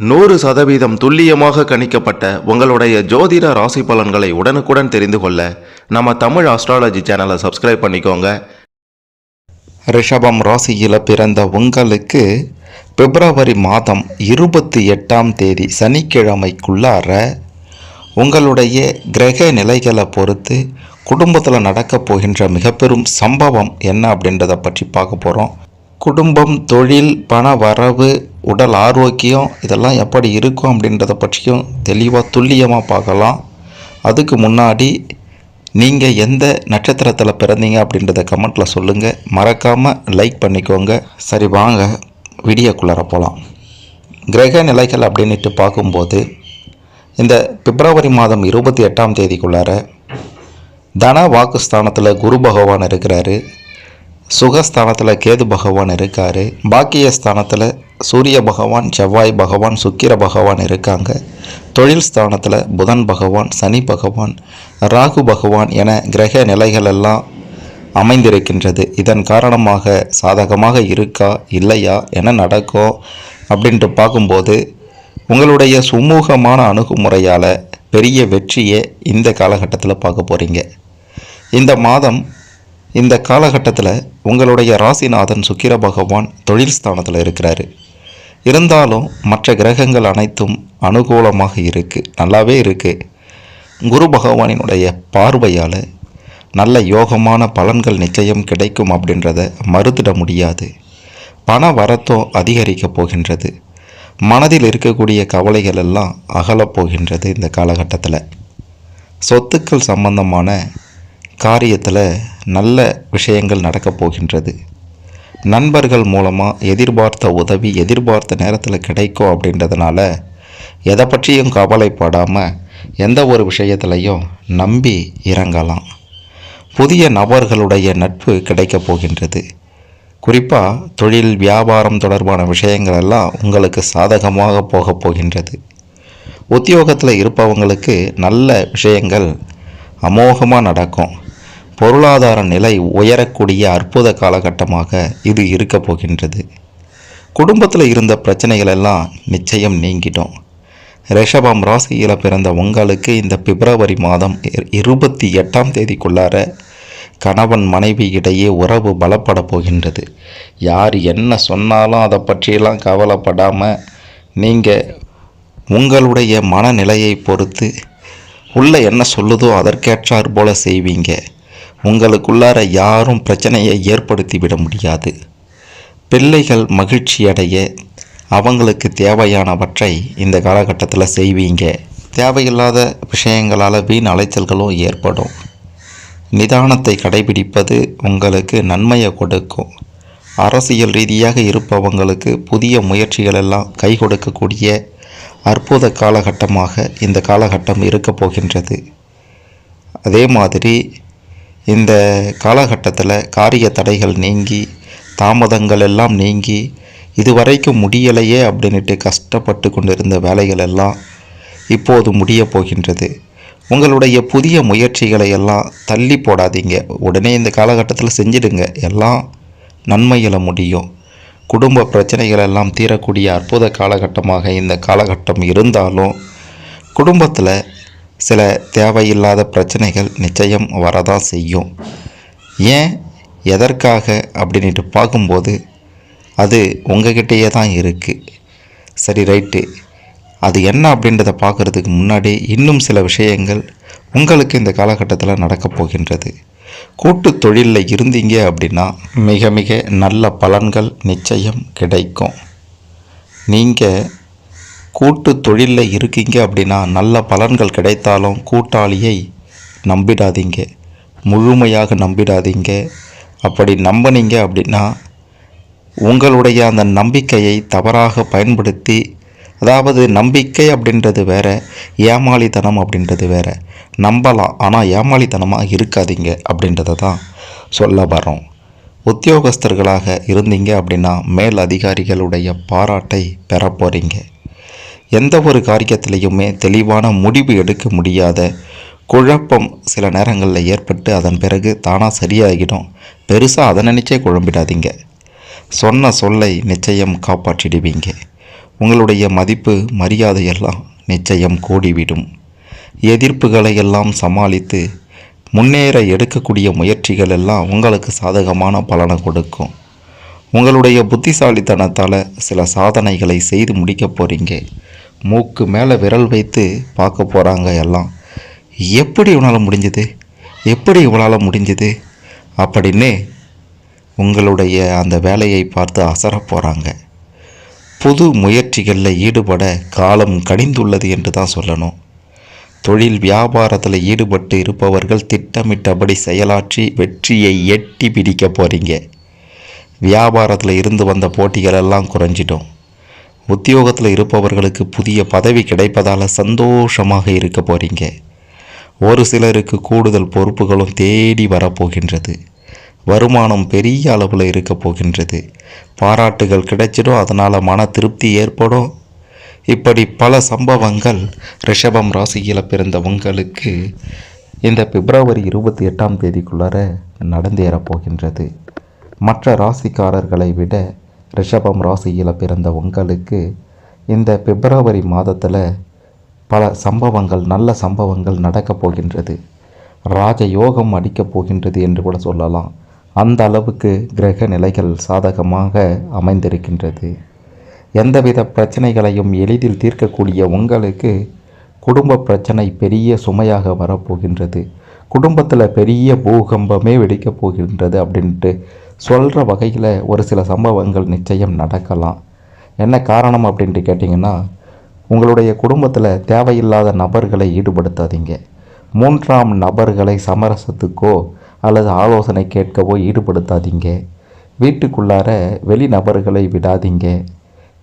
நூறு சதவீதம் துல்லியமாக கணிக்கப்பட்ட உங்களுடைய ஜோதிட ராசி பலன்களை உடனுக்குடன் தெரிந்து கொள்ள நம்ம தமிழ் ஆஸ்ட்ராலஜி சேனலை சப்ஸ்கிரைப் பண்ணிக்கோங்க. ரிஷபம் ராசியில் பிறந்த உங்களுக்கு பிப்ரவரி மாதம் இருபத்தி எட்டாம் தேதி சனிக்கிழமைக்குள்ளார உங்களுடைய கிரக நிலைகளை பொறுத்து குடும்பத்தில் நடக்கப் போகின்ற மிகப்பெரும் சம்பவம் என்ன அப்படின்றத பற்றி பார்க்க போகிறோம் குடும்பம் தொழில் பண வரவு உடல் ஆரோக்கியம் இதெல்லாம் எப்படி இருக்கும் அப்படின்றத பற்றியும் தெளிவாக துல்லியமாக பார்க்கலாம். அதுக்கு முன்னாடி நீங்கள் எந்த நட்சத்திரத்தில் பிறந்தீங்க அப்படின்றத கமெண்ட்டில் சொல்லுங்கள் மறக்காமல் லைக் பண்ணிக்கோங்க. சரி வாங்க. வீடியோக்குள்ளார போகலாம் கிரக நிலைகள் அப்படின்ட்டு பார்க்கும்போது இந்த பிப்ரவரி மாதம் இருபத்தி எட்டாம் தேதிக்குள்ளார தன வாக்குஸ்தானத்தில் குரு பகவான் இருக்கிறாரு. சுகஸ்தானத்தில் கேது பகவான் இருக்கார். பாக்கியஸ்தானத்தில் சூரிய பகவான் செவ்வாய் பகவான் சுக்கிர பகவான் இருக்காங்க. தொழில் ஸ்தானத்தில் புதன் பகவான் சனி பகவான் ராகு பகவான் என கிரக நிலைகள் எல்லாம் அமைந்திருக்கின்றது. இதன் காரணமாக சாதகமாக இருக்கா இல்லையா என்ன நடக்கும் அப்படின்ட்டு பார்க்கும்போது உங்களுடைய சுமூகமான அணுகுமுறையால் பெரிய வெற்றியை இந்த காலகட்டத்தில் பார்க்க போகிறீங்க இந்த மாதம் இந்த காலகட்டத்தில் உங்களுடைய ராசிநாதன் சுக்கிர பகவான் தொழில் ஸ்தானத்தில் இருக்கிறாரு. இருந்தாலும் மற்ற கிரகங்கள் அனைத்தும் அனுகூலமாக இருக்குது நல்லாவே இருக்குது குரு பகவானினுடைய பார்வையால் நல்ல யோகமான பலன்கள் நிச்சயம் கிடைக்கும் அப்படின்றத மறுத்திட முடியாது. பண வரத்தும் அதிகரிக்கப் போகின்றது. மனதில் இருக்கக்கூடிய கவலைகள் எல்லாம் அகலப் போகின்றது இந்த காலகட்டத்தில். சொத்துக்கள் சம்பந்தமான காரியத்தில் நல்ல விஷயங்கள் நடக்கப் போகின்றது. நண்பர்கள் மூலமாக எதிர்பார்த்த உதவி எதிர்பார்த்த நேரத்தில் கிடைக்கும் அப்படின்றதுனால எதை பற்றியும் கவலைப்படாமல் எந்த ஒரு விஷயத்திலையும் நம்பி இறங்கலாம். புதிய நபர்களுடைய நட்பு கிடைக்கப் போகின்றது. குறிப்பாக தொழில் வியாபாரம் தொடர்பான விஷயங்கள் எல்லாம் உங்களுக்கு சாதகமாக போகப் போகின்றது. உத்தியோகத்தில் இருப்பவங்களுக்கு நல்ல விஷயங்கள் அமோகமாக நடக்கும். பொருளாதார நிலை உயரக்கூடிய அற்புத காலகட்டமாக இது இருக்க போகின்றது. குடும்பத்தில் இருந்த பிரச்சனைகள் எல்லாம் நிச்சயம் நீங்கிடும். ரிஷபம் ராசியில் பிறந்த உங்களுக்கு இந்த பிப்ரவரி மாதம் இருபத்தி எட்டாம் தேதிக்குள்ளார கணவன் மனைவி இடையே உறவு பலப்பட போகின்றது. யார் என்ன சொன்னாலும் அதை பற்றியெல்லாம் கவலைப்படாமல் நீங்கள் உங்களுடைய மனநிலையை பொறுத்து உள்ள என்ன சொல்லுதோ அதற்கேற்றாற் போல செய்வீங்க. உங்களுக்குள்ளார யாரும் பிரச்சனையை ஏற்படுத்திவிட முடியாது. பிள்ளைகள் மகிழ்ச்சியடைய அவங்களுக்கு தேவையானவற்றை இந்த காலகட்டத்தில் செய்வீங்க. தேவையில்லாத விஷயங்களால் வீண் அலைச்சல்களும் ஏற்படும். நிதானத்தை கடைபிடிப்பது உங்களுக்கு நன்மையை கொடுக்கும். அரசியல் ரீதியாக இருப்பவங்களுக்கு புதிய முயற்சிகள் எல்லாம் கை கொடுக்கக்கூடிய அற்புத காலகட்டமாக இந்த காலகட்டம் இருக்கப் போகின்றது. அதே மாதிரி இந்த காலகட்டத்தில் காரிய தடைகள் நீங்கி தாமதங்கள் எல்லாம் நீங்கி இதுவரைக்கும் முடியலையே அப்படின்ட்டு கஷ்டப்பட்டு கொண்டிருந்த வேலைகள் எல்லாம் இப்போது முடிய போகின்றது. உங்களுடைய புதிய முயற்சிகளை எல்லாம் தள்ளி போடாதீங்க. உடனே இந்த காலகட்டத்தில் செஞ்சிடுங்க. எல்லாம் நன்மையில் முடியும். குடும்ப பிரச்சனைகள் எல்லாம் தீரக்கூடிய அற்புத காலகட்டமாக இந்த காலகட்டம் இருந்தாலும் குடும்பத்தில் சில தேவையில்லாத பிரச்சனைகள் நிச்சயம் வரதான் செய்யும். ஏன்? எதற்காக? அப்படின்ட்டு பார்க்கும்போது அது உங்ககிட்டயே தான் இருக்குது சரி ரைட்டு. அது என்ன அப்படின்றத பார்க்குறதுக்கு முன்னாடி இன்னும் சில விஷயங்கள் உங்களுக்கு இந்த காலகட்டத்தில் நடக்கப் போகின்றது. கூட்டு தொழிலில் இருந்தீங்க அப்படின்னா மிக மிக நல்ல பலன்கள் நிச்சயம் கிடைக்கும். நீங்கள் கூட்டு தொழிலில் இருக்கீங்க அப்படின்னா நல்ல பலன்கள் கிடைத்தாலும் கூட்டாளியை நம்பிடாதீங்க. முழுமையாக நம்பிடாதீங்க. அப்படி நம்பினீங்க அப்படின்னா உங்களுடைய அந்த நம்பிக்கையை தவறாக பயன்படுத்தி அதாவது நம்பிக்கை அப்படின்றது வேற ஏமாளித்தனம் அப்படின்றது வேற. நம்பலாம் ஆனால் ஏமாளித்தனமாக இருக்காதீங்க அப்படின்றத தான் சொல்ல வரோம் உத்தியோகஸ்தர்களாக இருந்தீங்க அப்படின்னா மேல் அதிகாரிகளுடைய பாராட்டை பெற போகிறீங்க எந்த ஒரு காரியத்திலையுமே தெளிவான முடிவு எடுக்க முடியாத குழப்பம் சில நேரங்களில் ஏற்பட்டு அதன் பிறகு தானாக சரியாகிடும். பெருசாக அதை நினச்சே குழம்பிடாதீங்க. சொன்ன சொல்லை நிச்சயம் காப்பாற்றிடுவீங்க. உங்களுடைய மதிப்பு மரியாதையெல்லாம் நிச்சயம் கூடிவிடும். எதிர்ப்புகளை எல்லாம் சமாளித்து முன்னேற எடுக்கக்கூடிய முயற்சிகள் எல்லாம் உங்களுக்கு சாதகமான பலனை கொடுக்கும். உங்களுடைய புத்திசாலித்தனத்தால் சில சாதனைகளை செய்து முடிக்க போகிறீங்க மூக்கு மேலே விரல் வைத்து பார்க்க போகிறாங்க எல்லாம். எப்படி இவனால் முடிஞ்சது? எப்படி இவளால் முடிஞ்சது? அப்படின்னு உங்களுடைய அந்த வேலையை பார்த்து அசர போகிறாங்க புது முயற்சிகளில் ஈடுபட காலம் கனிந்துள்ளது என்று தான் சொல்லணும். தொழில் வியாபாரத்தில் ஈடுபட்டு இருப்பவர்கள் திட்டமிட்டபடி செயலாற்றி வெற்றியை எட்டி பிடிக்க போகிறீங்க வியாபாரத்தில் இருந்து வந்த போட்டிகள் எல்லாம் குறைஞ்சிடும். உத்தியோகத்தில் இருப்பவர்களுக்கு புதிய பதவி கிடைப்பதால் சந்தோஷமாக இருக்க போகிறீங்க ஒரு சிலருக்கு கூடுதல் பொறுப்புகளும் தேடி வரப்போகின்றது. வருமானம் பெரிய அளவில் இருக்க போகின்றது. பாராட்டுகள் கிடைச்சிடும் அதனால் மன திருப்தி ஏற்படும். இப்படி பல சம்பவங்கள் ரிஷபம் ராசியில் பிறந்த உங்களுக்கு இந்த பிப்ரவரி இருபத்தி எட்டாம் தேதிக்குள்ளார நடந்தேறப் போகின்றது. மற்ற ராசிக்காரர்களை விட ரிஷபம் ராசியில் பிறந்த உங்களுக்கு இந்த பிப்ரவரி மாதத்தில் பல சம்பவங்கள் நல்ல சம்பவங்கள் நடக்கப் போகின்றது. ராஜ யோகம் அடிக்கப் போகின்றது என்று கூட சொல்லலாம். அந்த அளவுக்கு கிரக நிலைகள் சாதகமாக அமைந்திருக்கின்றது. எந்தவித பிரச்சனைகளையும் எளிதில் தீர்க்கக்கூடிய உங்களுக்கு குடும்ப பிரச்சனை பெரிய சுமையாக வரப்போகின்றது. குடும்பத்தில் பெரிய பூகம்பமே வெடிக்கப் போகின்றது அப்படின்ட்டு சொல்கிற வகையில் ஒரு சில சம்பவங்கள் நிச்சயம் நடக்கலாம். என்ன காரணம் அப்படின்ட்டு கேட்டிங்கன்னா உங்களுடைய குடும்பத்தில் தேவையில்லாத நபர்களை ஈடுபடுத்தாதீங்க. மூன்றாம் நபர்களை சமரசத்துக்கோ அல்லது ஆலோசனை கேட்கவோ ஈடுபடுத்தாதீங்க. வீட்டுக்குள்ளார வெளி நபர்களை விடாதீங்க.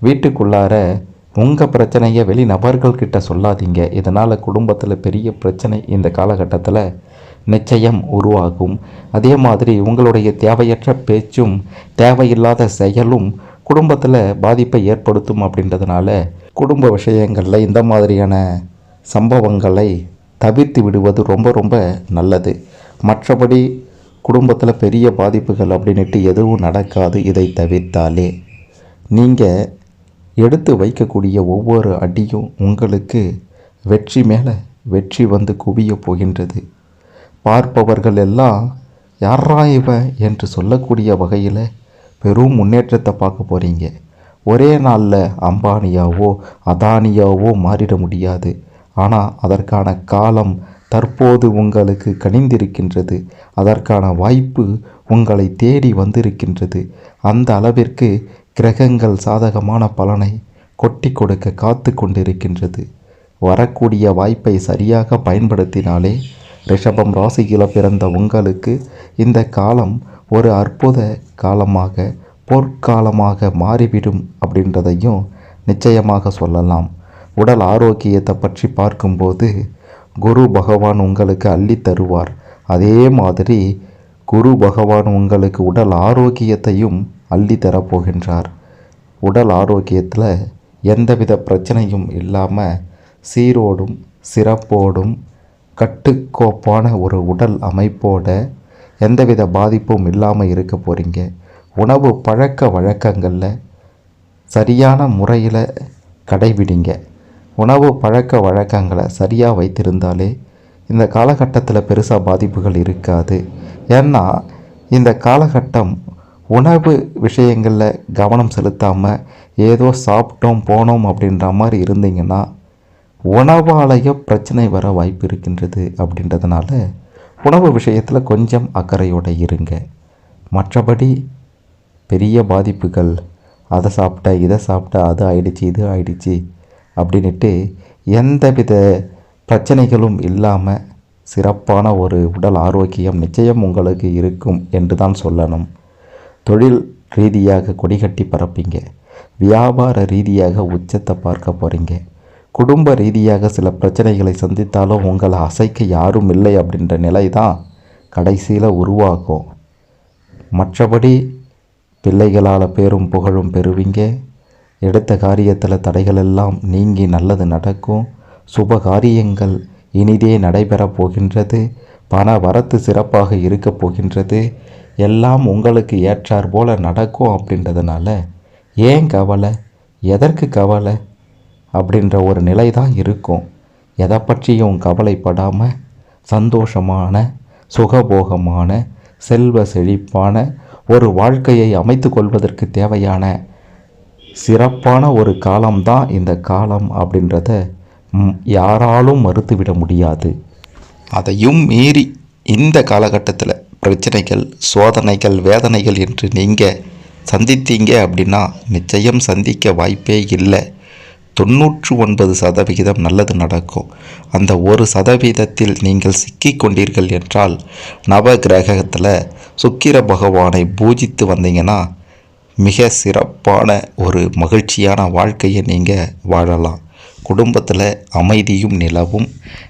வீட்டுக்குள்ளார உங்கள் பிரச்சனையை வெளி நபர்கள்கிட்ட சொல்லாதீங்க. இதனால் குடும்பத்தில் பெரிய பிரச்சனை இந்த காலகட்டத்தில் நிச்சயம் உருவாகும். அதே மாதிரி உங்களுடைய தேவையற்ற பேச்சும் தேவையில்லாத செயலும் குடும்பத்தில் பாதிப்பை ஏற்படுத்தும் அப்படின்றதுனால குடும்ப விஷயங்களில் இந்த மாதிரியான சம்பவங்களை தவிர்த்து விடுவது ரொம்ப ரொம்ப நல்லது. மற்றபடி குடும்பத்தில் பெரிய பாதிப்புகள் அப்படின்ட்டு எதுவும் நடக்காது இதை தவிர்த்தாலே. நீங்கள் எடுத்து வைக்கக்கூடிய ஒவ்வொரு அடியும் உங்களுக்கு வெற்றி மேலே வெற்றி வந்து குவிய போகின்றது. பார்ப்பவர்கள் எல்லாம் யாரா இவன் என்று சொல்லக்கூடிய வகையில் பெரும் முன்னேற்றத்தை பார்க்க போகிறீங்க ஒரே நாளில் அம்பானியாவோ அதானியாவோ மாறிட முடியாது. ஆனால் அதற்கான காலம் தற்போது உங்களுக்கு கணிந்திருக்கின்றது அதற்கான வாய்ப்பு உங்களை தேடி வந்திருக்கின்றது. அந்த அளவிற்கு கிரகங்கள் சாதகமான பலனை கொட்டி கொடுக்க காத்து கொண்டிருக்கின்றது. வரக்கூடிய வாய்ப்பை சரியாக பயன்படுத்தினாலே ரிஷபம் ராசியில் பிறந்த உங்களுக்கு இந்த காலம் ஒரு அற்புத காலமாக பொற்காலமாக மாறிவிடும் அப்படின்றதையும் நிச்சயமாக சொல்லலாம். உடல் ஆரோக்கியத்தை பற்றி பார்க்கும்போது குரு பகவான் உங்களுக்கு அள்ளி தருவார். அதே மாதிரி குரு பகவான் உங்களுக்கு உடல் ஆரோக்கியத்தையும் அள்ளி தரப்போகின்றார். உடல் ஆரோக்கியத்தில் எந்தவித பிரச்சனையும் இல்லாமல் சீரோடும் சிறப்போடும் கட்டுக்கோப்பான ஒரு உடல் அமைப்போட எந்தவித பாதிப்பும் இல்லாமல் இருக்க போகிறீங்க உணவு பழக்க வழக்கங்களில் சரியான முறையில் கடைபிடிங்க. உணவு பழக்க வழக்கங்களை சரியாக வைத்திருந்தாலே இந்த காலகட்டத்தில் பெருசாக பாதிப்புகள் இருக்காது. ஏன்னா இந்த காலகட்டம் உணவு விஷயங்களில் கவனம் செலுத்தாமல் ஏதோ சாப்பிட்டோம் போனோம் அப்படின்ற மாதிரி இருந்தீங்கன்னா உணவாலய பிரச்சனை வர வாய்ப்பு இருக்கின்றது அப்படின்றதுனால உணவு விஷயத்தில் கொஞ்சம் அக்கறையோடு இருங்க. மற்றபடி பெரிய பாதிப்புகள் அதை சாப்பிட்ட இதை சாப்பிட்ட அது ஆயிடுச்சு இது ஆயிடுச்சு அப்படின்ட்டு எந்தவித பிரச்சனைகளும் இல்லாமல் சிறப்பான ஒரு உடல் ஆரோக்கியம் நிச்சயம் உங்களுக்கு இருக்கும் என்று தான் சொல்லணும். தொழில் ரீதியாக கொடிகட்டி பறப்பீங்க வியாபார ரீதியாக உச்சத்தை பார்க்க போகிறீங்க குடும்ப ரீதியாக சில பிரச்சனைகளை சந்தித்தாலும் உங்களை அசைக்க யாரும் இல்லை அப்படின்ற நிலை தான் கடைசியில் உருவாகும். மற்றபடி பிள்ளைகளால் பேரும் புகழும் பெறுவீங்க. எடுத்த காரியத்தில் தடைகள் எல்லாம் நீங்கி நல்லது நடக்கும். சுப காரியங்கள் இனிதே நடைபெறப் போகின்றது. பண வரத்து சிறப்பாக இருக்கப் போகின்றது. எல்லாம் உங்களுக்கு ஏற்றாற்போல் நடக்கும் அப்படின்றதுனால ஏன் கவலை? எதற்கு கவலை? அப்படின்ற ஒரு நிலை தான் இருக்கும். எதை பற்றியும் கவலைப்படாமல் சந்தோஷமான சுகபோகமான செல்வ செழிப்பான ஒரு வாழ்க்கையை அமைத்து கொள்வதற்கு தேவையான சிறப்பான ஒரு காலம்தான் இந்த காலம் அப்படின்றத யாராலும் மறுத்துவிட முடியாது. அதையும் மீறி இந்த காலகட்டத்தில் பிரச்சனைகள் சோதனைகள் வேதனைகள் என்று நீங்கள் சந்தித்தீங்க அப்படின்னா நிச்சயம் சந்திக்க வாய்ப்பே இல்லை. தொண்ணூற்று ஒன்பது சதவிகிதம் நல்லது நடக்கும். அந்த ஒரு சதவீதத்தில் நீங்கள் சிக்கி கொண்டீர்கள் என்றால் நவ கிரகத்தில் சுக்கிர பகவானை பூஜித்து வந்தீங்கன்னா மிக சிறப்பான ஒரு மகிழ்ச்சியான வாழ்க்கையை நீங்கள் வாழலாம். குடும்பத்தில் அமைதியும் நிலவும்.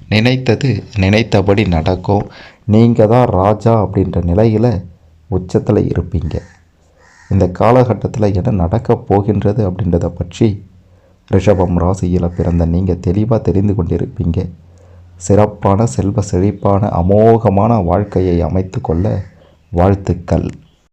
நினைத்தது நினைத்தபடி நடக்கும். நீங்கள் தான் ராஜா அப்படின்ற நிலையில் உச்சத்தில் இருப்பீங்க. இந்த காலகட்டத்தில் என்ன நடக்கப் போகின்றது அப்படின்றத பற்றி ரிஷபம் ராசியில் பிறந்த நீங்கள் தெளிவாக தெரிந்து கொண்டிருப்பீங்க. சிறப்பான செல்வ செழிப்பான அமோகமான வாழ்க்கையை அமைத்து கொள்ள வாழ்த்துக்கள்.